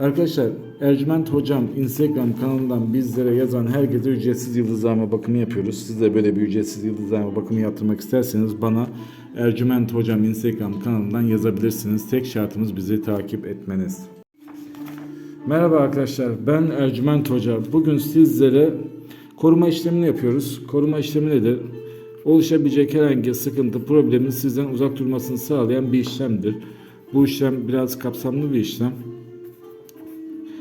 Arkadaşlar Ercüment Hocam Instagram kanalından bizlere yazan herkese ücretsiz yıldızlama bakımı yapıyoruz. Siz de böyle bir ücretsiz yıldızlama bakımı yaptırmak isterseniz bana Ercüment Hocam Instagram kanalından yazabilirsiniz. Tek şartımız bizi takip etmeniz. Merhaba arkadaşlar ben Ercüment Hoca. Bugün sizlere koruma işlemini yapıyoruz. Koruma işlemi nedir? Oluşabilecek herhangi sıkıntı, problemin sizden uzak durmasını sağlayan bir işlemdir. Bu işlem biraz kapsamlı bir işlem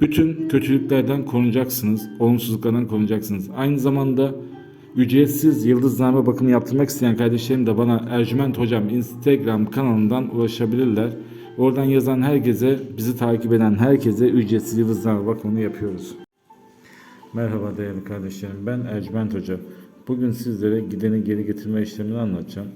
Bütün kötülüklerden korunacaksınız, olumsuzluklardan korunacaksınız. Aynı zamanda ücretsiz yıldızname bakımı yaptırmak isteyen kardeşlerim de bana Ercüment Hocam Instagram kanalından ulaşabilirler. Oradan yazan herkese, bizi takip eden herkese ücretsiz yıldızname bakımını yapıyoruz. Merhaba değerli kardeşlerim, ben Ercüment Hoca. Bugün sizlere gideni geri getirme işlemini anlatacağım.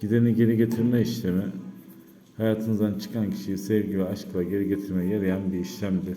Gideni geri getirme işlemi, hayatınızdan çıkan kişiyi sevgi ve aşkla geri getirmeye yarayan bir işlemdir.